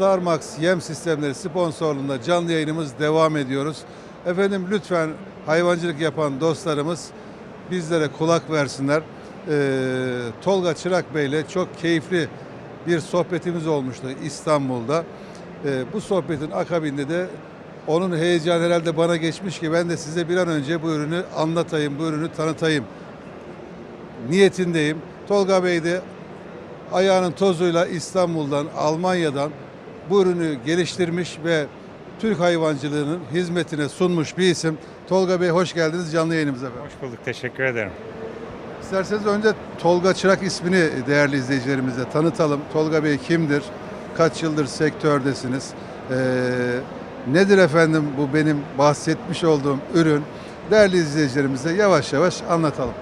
Starmax Yem Sistemleri sponsorluğunda canlı yayınımız devam ediyoruz. Efendim lütfen hayvancılık yapan dostlarımız bizlere kulak versinler. Ee, Tolga Çırak Bey ile çok keyifli bir sohbetimiz olmuştu İstanbul'da. Ee, bu sohbetin akabinde de onun heyecanı herhalde bana geçmiş ki ben de size bir an önce bu ürünü anlatayım, bu ürünü tanıtayım niyetindeyim. Tolga Bey de ayağının tozuyla İstanbul'dan, Almanya'dan bu ürünü geliştirmiş ve Türk hayvancılığının hizmetine sunmuş bir isim. Tolga Bey hoş geldiniz canlı yayınımıza. efendim. Hoş bulduk, teşekkür ederim. İsterseniz önce Tolga Çırak ismini değerli izleyicilerimize tanıtalım. Tolga Bey kimdir? Kaç yıldır sektördesiniz? Ee, nedir efendim bu benim bahsetmiş olduğum ürün? Değerli izleyicilerimize yavaş yavaş anlatalım.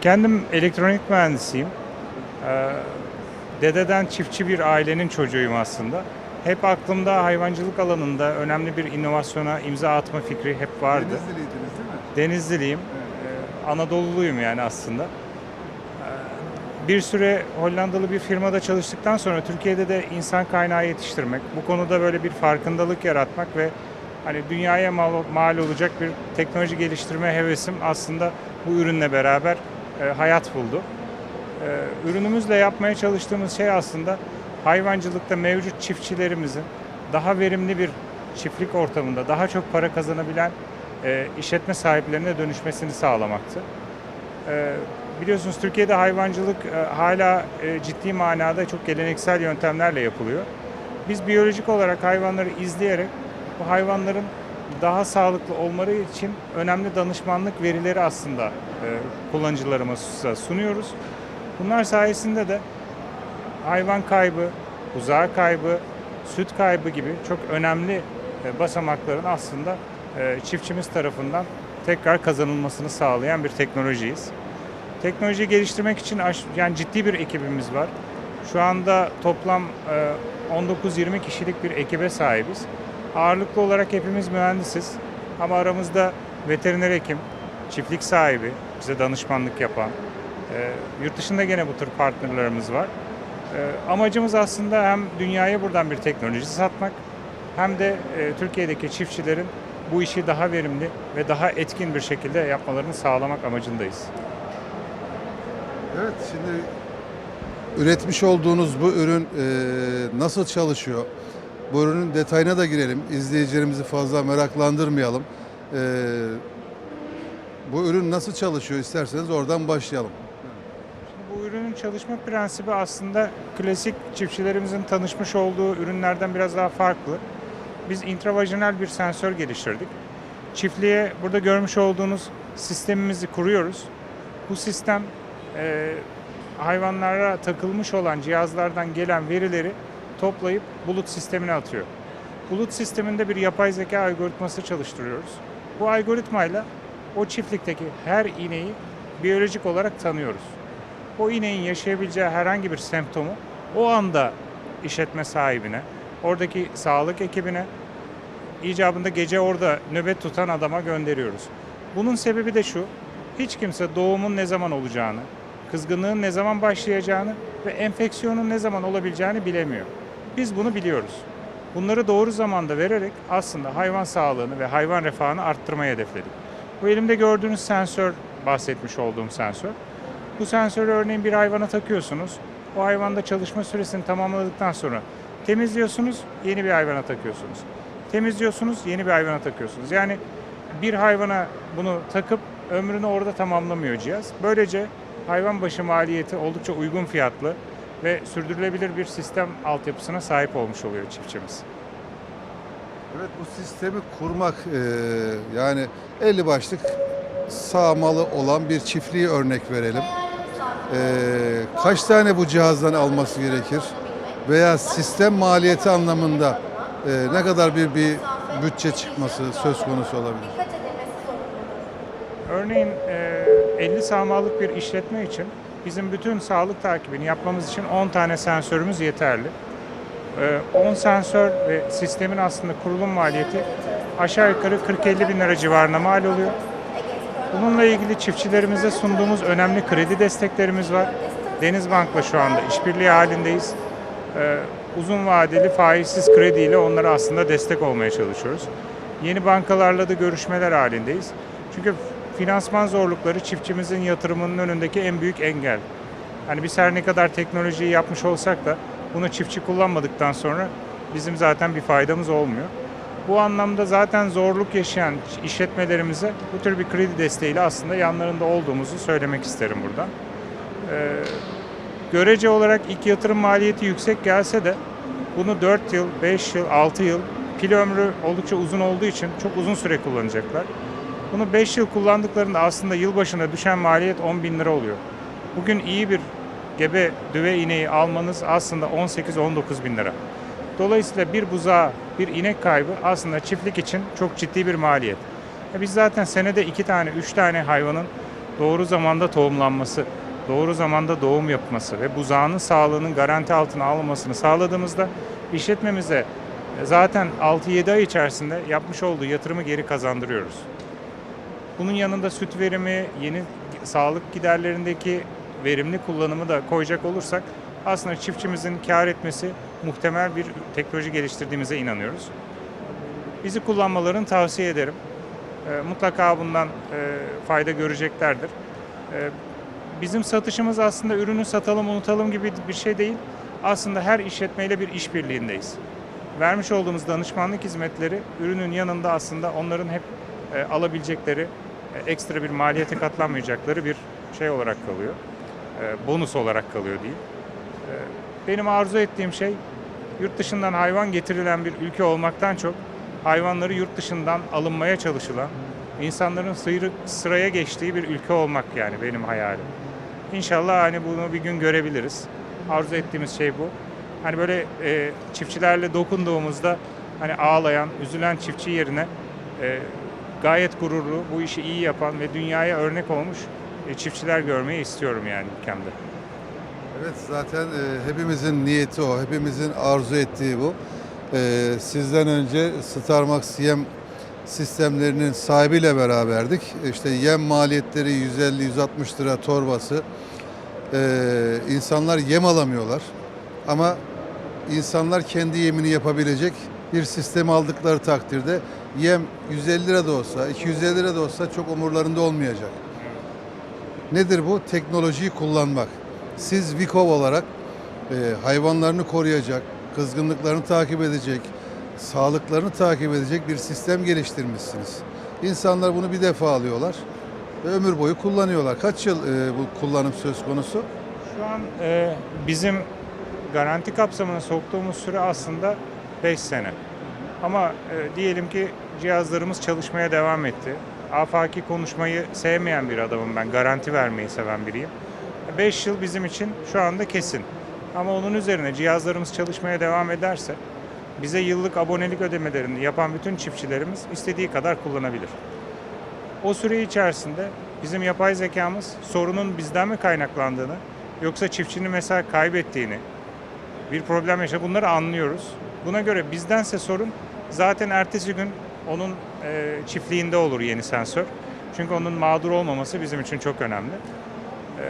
Kendim elektronik mühendisiyim. Ee, dededen çiftçi bir ailenin çocuğuyum aslında. Hep aklımda hayvancılık alanında önemli bir inovasyona imza atma fikri hep vardı. Denizli'liydiniz değil mi? Denizliliyim, Ee, Anadolu'luyum yani aslında. Ee, Bir süre Hollandalı bir firmada çalıştıktan sonra Türkiye'de de insan kaynağı yetiştirmek, bu konuda böyle bir farkındalık yaratmak ve hani dünyaya mal, mal olacak bir teknoloji geliştirme hevesim aslında bu ürünle beraber e, hayat buldu. E, ürünümüzle yapmaya çalıştığımız şey aslında hayvancılıkta mevcut çiftçilerimizin daha verimli bir çiftlik ortamında daha çok para kazanabilen e, işletme sahiplerine dönüşmesini sağlamaktı. E, biliyorsunuz Türkiye'de hayvancılık e, hala e, ciddi manada çok geleneksel yöntemlerle yapılıyor. Biz biyolojik olarak hayvanları izleyerek bu hayvanların daha sağlıklı olmaları için önemli danışmanlık verileri aslında e, kullanıcılarımıza sunuyoruz. Bunlar sayesinde de hayvan kaybı, buzağı kaybı, süt kaybı gibi çok önemli e, basamakların aslında e, çiftçimiz tarafından tekrar kazanılmasını sağlayan bir teknolojiyiz. Teknolojiyi geliştirmek için yani ciddi bir ekibimiz var. Şu anda toplam e, 19-20 kişilik bir ekibe sahibiz. Ağırlıklı olarak hepimiz mühendisiz ama aramızda veteriner hekim, çiftlik sahibi, bize danışmanlık yapan, e, yurt dışında gene bu tür partnerlerimiz var. E, amacımız aslında hem dünyaya buradan bir teknoloji satmak hem de e, Türkiye'deki çiftçilerin bu işi daha verimli ve daha etkin bir şekilde yapmalarını sağlamak amacındayız. Evet şimdi üretmiş olduğunuz bu ürün e, nasıl çalışıyor? Bu ürünün detayına da girelim. İzleyicilerimizi fazla meraklandırmayalım. E, bu ürün nasıl çalışıyor isterseniz oradan başlayalım. Çalışma prensibi aslında klasik çiftçilerimizin tanışmış olduğu ürünlerden biraz daha farklı. Biz intravajinal bir sensör geliştirdik. Çiftliğe burada görmüş olduğunuz sistemimizi kuruyoruz. Bu sistem e, hayvanlara takılmış olan cihazlardan gelen verileri toplayıp bulut sistemine atıyor. Bulut sisteminde bir yapay zeka algoritması çalıştırıyoruz. Bu algoritmayla o çiftlikteki her ineği biyolojik olarak tanıyoruz o ineğin yaşayabileceği herhangi bir semptomu o anda işletme sahibine, oradaki sağlık ekibine, icabında gece orada nöbet tutan adama gönderiyoruz. Bunun sebebi de şu, hiç kimse doğumun ne zaman olacağını, kızgınlığın ne zaman başlayacağını ve enfeksiyonun ne zaman olabileceğini bilemiyor. Biz bunu biliyoruz. Bunları doğru zamanda vererek aslında hayvan sağlığını ve hayvan refahını arttırmayı hedefledik. Bu elimde gördüğünüz sensör, bahsetmiş olduğum sensör. Bu sensörü örneğin bir hayvana takıyorsunuz. O hayvanda çalışma süresini tamamladıktan sonra temizliyorsunuz, yeni bir hayvana takıyorsunuz. Temizliyorsunuz, yeni bir hayvana takıyorsunuz. Yani bir hayvana bunu takıp ömrünü orada tamamlamıyor cihaz. Böylece hayvan başı maliyeti oldukça uygun fiyatlı ve sürdürülebilir bir sistem altyapısına sahip olmuş oluyor çiftçimiz. Evet bu sistemi kurmak e, yani 50 başlık sağmalı olan bir çiftliği örnek verelim. E, kaç tane bu cihazdan alması gerekir? Veya sistem maliyeti anlamında e, ne kadar bir bir bütçe çıkması söz konusu olabilir? Örneğin e, 50 sağmalık bir işletme için bizim bütün sağlık takibini yapmamız için 10 tane sensörümüz yeterli. E, 10 sensör ve sistemin aslında kurulum maliyeti aşağı yukarı 40-50 bin lira civarına mal oluyor. Bununla ilgili çiftçilerimize sunduğumuz önemli kredi desteklerimiz var. Denizbank'la şu anda işbirliği halindeyiz. E, uzun vadeli faizsiz krediyle onlara aslında destek olmaya çalışıyoruz. Yeni bankalarla da görüşmeler halindeyiz. Çünkü finansman zorlukları çiftçimizin yatırımının önündeki en büyük engel. Hani biz her ne kadar teknolojiyi yapmış olsak da bunu çiftçi kullanmadıktan sonra bizim zaten bir faydamız olmuyor. Bu anlamda zaten zorluk yaşayan işletmelerimize bu tür bir kredi desteğiyle aslında yanlarında olduğumuzu söylemek isterim buradan. Ee, görece olarak ilk yatırım maliyeti yüksek gelse de bunu 4 yıl, 5 yıl, 6 yıl pil ömrü oldukça uzun olduğu için çok uzun süre kullanacaklar. Bunu 5 yıl kullandıklarında aslında yılbaşına düşen maliyet 10 bin lira oluyor. Bugün iyi bir gebe düve ineği almanız aslında 18-19 bin lira. Dolayısıyla bir buzağı, bir inek kaybı aslında çiftlik için çok ciddi bir maliyet. E Biz zaten senede iki tane, üç tane hayvanın doğru zamanda tohumlanması, doğru zamanda doğum yapması ve buzağının sağlığının garanti altına alınmasını sağladığımızda işletmemize zaten 6-7 ay içerisinde yapmış olduğu yatırımı geri kazandırıyoruz. Bunun yanında süt verimi, yeni sağlık giderlerindeki verimli kullanımı da koyacak olursak aslında çiftçimizin kar etmesi muhtemel bir teknoloji geliştirdiğimize inanıyoruz. Bizi kullanmalarını tavsiye ederim. E, mutlaka bundan e, fayda göreceklerdir. E, bizim satışımız aslında ürünü satalım unutalım gibi bir şey değil. Aslında her işletmeyle bir işbirliğindeyiz. Vermiş olduğumuz danışmanlık hizmetleri ürünün yanında aslında onların hep e, alabilecekleri e, ekstra bir maliyete katlanmayacakları bir şey olarak kalıyor. E, bonus olarak kalıyor diyeyim. E, benim arzu ettiğim şey yurt dışından hayvan getirilen bir ülke olmaktan çok hayvanları yurt dışından alınmaya çalışılan, insanların sıyrı, sıraya geçtiği bir ülke olmak yani benim hayalim. İnşallah hani bunu bir gün görebiliriz. Arzu ettiğimiz şey bu. Hani böyle e, çiftçilerle dokunduğumuzda hani ağlayan, üzülen çiftçi yerine e, gayet gururlu, bu işi iyi yapan ve dünyaya örnek olmuş e, çiftçiler görmeyi istiyorum yani ülkemde. Evet zaten e, hepimizin niyeti o, hepimizin arzu ettiği bu. E, sizden önce Starmax yem sistemlerinin sahibiyle beraberdik. İşte yem maliyetleri 150-160 lira torbası. E, insanlar yem alamıyorlar. Ama insanlar kendi yemini yapabilecek bir sistemi aldıkları takdirde yem 150 lira da olsa, 250 lira da olsa çok umurlarında olmayacak. Nedir bu? Teknolojiyi kullanmak. Siz Vikov olarak e, hayvanlarını koruyacak, kızgınlıklarını takip edecek, sağlıklarını takip edecek bir sistem geliştirmişsiniz. İnsanlar bunu bir defa alıyorlar ve ömür boyu kullanıyorlar. Kaç yıl e, bu kullanım söz konusu? Şu an e, bizim garanti kapsamına soktuğumuz süre aslında 5 sene. Ama e, diyelim ki cihazlarımız çalışmaya devam etti. Afaki konuşmayı sevmeyen bir adamım ben. Garanti vermeyi seven biriyim. 5 yıl bizim için şu anda kesin. Ama onun üzerine cihazlarımız çalışmaya devam ederse bize yıllık abonelik ödemelerini yapan bütün çiftçilerimiz istediği kadar kullanabilir. O süre içerisinde bizim yapay zekamız sorunun bizden mi kaynaklandığını yoksa çiftçinin mesela kaybettiğini, bir problem yaşa bunları anlıyoruz. Buna göre bizdense sorun zaten ertesi gün onun e, çiftliğinde olur yeni sensör. Çünkü onun mağdur olmaması bizim için çok önemli. E,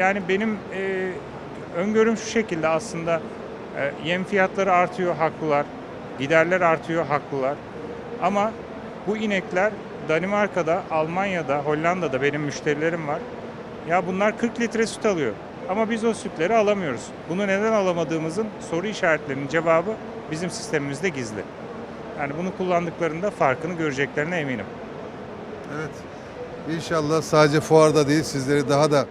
yani benim e, öngörüm şu şekilde aslında e, yem fiyatları artıyor haklılar, giderler artıyor haklılar. Ama bu inekler Danimarka'da, Almanya'da, Hollanda'da benim müşterilerim var. Ya bunlar 40 litre süt alıyor. Ama biz o sütleri alamıyoruz. Bunu neden alamadığımızın soru işaretlerinin cevabı bizim sistemimizde gizli. Yani bunu kullandıklarında farkını göreceklerine eminim. Evet. İnşallah sadece fuarda değil sizleri daha da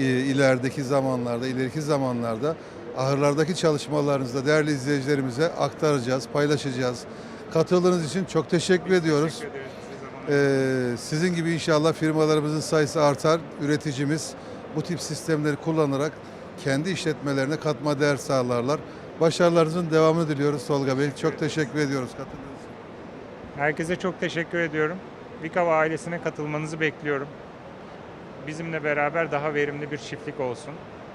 ilerideki zamanlarda, ileriki zamanlarda ahırlardaki çalışmalarınızda değerli izleyicilerimize aktaracağız, paylaşacağız. Katıldığınız için çok teşekkür ediyoruz. Teşekkür ederiz. Ee, sizin gibi inşallah firmalarımızın sayısı artar. Üreticimiz bu tip sistemleri kullanarak kendi işletmelerine katma değer sağlarlar. Başarılarınızın devamını diliyoruz Tolga Bey. Çok teşekkür ediyoruz katıldığınız için. Herkese çok teşekkür ediyorum. Vikava ailesine katılmanızı bekliyorum. Bizimle beraber daha verimli bir çiftlik olsun.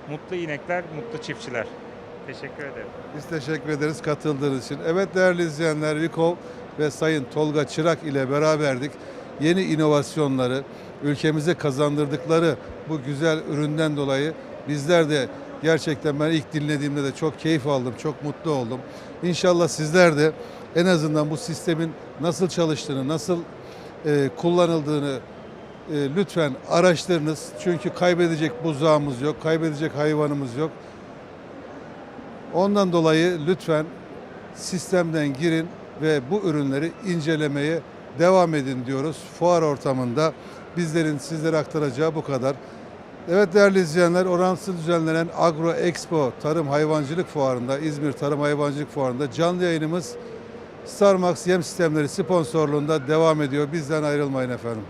Mutlu inekler, mutlu çiftçiler. Teşekkür ederim. Biz teşekkür ederiz katıldığınız için. Evet değerli izleyenler Vikov ve Sayın Tolga Çırak ile beraberdik. Yeni inovasyonları, ülkemize kazandırdıkları bu güzel üründen dolayı bizler de Gerçekten ben ilk dinlediğimde de çok keyif aldım, çok mutlu oldum. İnşallah sizler de en azından bu sistemin nasıl çalıştığını, nasıl e, kullanıldığını e, lütfen araştırınız. Çünkü kaybedecek buzdağımız yok, kaybedecek hayvanımız yok. Ondan dolayı lütfen sistemden girin ve bu ürünleri incelemeye devam edin diyoruz. Fuar ortamında bizlerin sizlere aktaracağı bu kadar. Evet değerli izleyenler, oransız düzenlenen Agro Expo Tarım Hayvancılık Fuarı'nda, İzmir Tarım Hayvancılık Fuarı'nda canlı yayınımız Starmax Yem Sistemleri sponsorluğunda devam ediyor. Bizden ayrılmayın efendim.